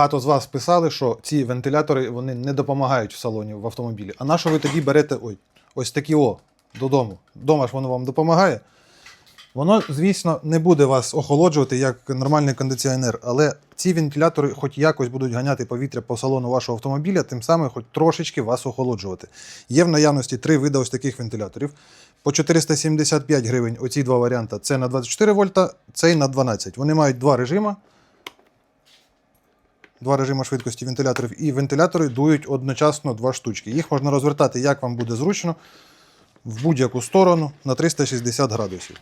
Багато з вас писали, що ці вентилятори вони не допомагають в салоні в автомобілі. А на що ви тоді берете ой, ось такі о додому? Дома ж воно вам допомагає. Воно, звісно, не буде вас охолоджувати як нормальний кондиціонер, але ці вентилятори хоч якось будуть ганяти повітря по салону вашого автомобіля, тим самим хоч трошечки вас охолоджувати. Є в наявності три види ось таких вентиляторів. По 475 гривень оці два варіанти. Це на 24 вольта, цей на 12. Вони мають два режими. Два режими швидкості вентиляторів, і вентилятори дують одночасно два штучки. Їх можна розвертати, як вам буде зручно, в будь-яку сторону на 360 градусів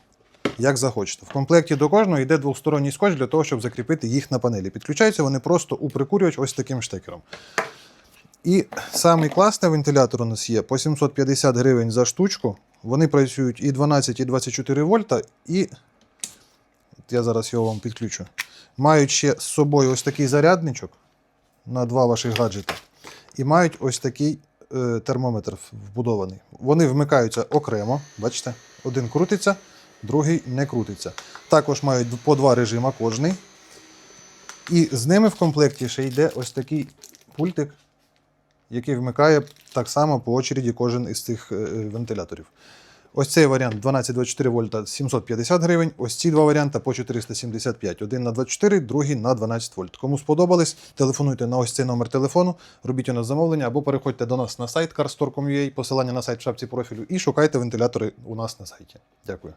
як захочете. В комплекті до кожного йде двосторонній скотч для того, щоб закріпити їх на панелі. Підключаються вони просто у прикурювач ось таким штекером. І самий класний вентилятор у нас є по 750 гривень за штучку. Вони працюють і 12, і 24 вольта, і я зараз його вам підключу. Мають ще з собою ось такий зарядничок на два ваших гаджети. І мають ось такий е, термометр вбудований. Вони вмикаються окремо, бачите, один крутиться, другий не крутиться. Також мають по два режима кожний. І з ними в комплекті ще йде ось такий пультик, який вмикає так само по очереді кожен із цих е, вентиляторів. Ось цей варіант 12-24 вольта 750 гривень. Ось ці два варіанти по 475. Один на 24, другий на 12 вольт. Кому сподобались, телефонуйте на ось цей номер телефону, робіть у нас замовлення або переходьте до нас на сайт carstore.com.ua, посилання на сайт в шапці профілю і шукайте вентилятори у нас на сайті. Дякую.